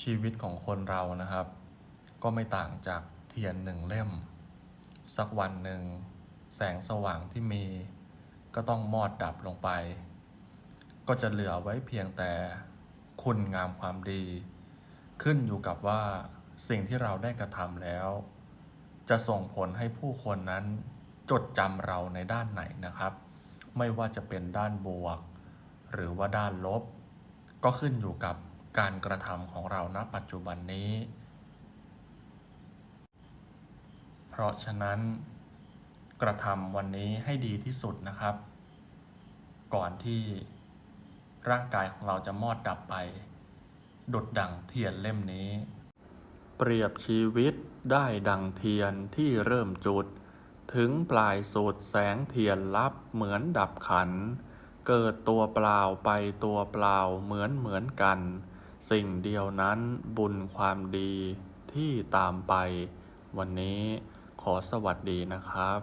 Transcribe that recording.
ชีวิตของคนเรานะครับ ก็ไม่ต่างจากเทียนหนึ่งเล่ม สักวันหนึ่ง แสงสว่างที่มี ก็ต้องมอดดับลงไป ก็จะเหลือไว้เพียงแต่คุณงามความดี ขึ้นอยู่กับว่าสิ่งที่เราได้กระทำแล้ว จะส่งผลให้ผู้คนนั้นจดจำเราในด้านไหนนะครับ ไม่ว่าจะเป็นด้านบวก หรือว่าด้านลบ ก็ขึ้นอยู่กับ การกระทำของเราณปัจจุบันนี้ เพราะฉะนั้น กระทำวันนี้ให้ดีที่สุดนะครับ ก่อนที่ร่างกายของเราจะมอดดับไปดุดดังเทียนเล่มนี้ เปรียบชีวิตได้ดังเทียนที่เริ่มจุด ถึงปลายสุดแสงเทียนลับเหมือนดับขัน เกิดตัวเปล่าไปตัวเปล่าเหมือนเหมือนกัน สิ่งเดียวนั้นบุญความดีที่ตามไป วันนี้ขอสวัสดีนะครับ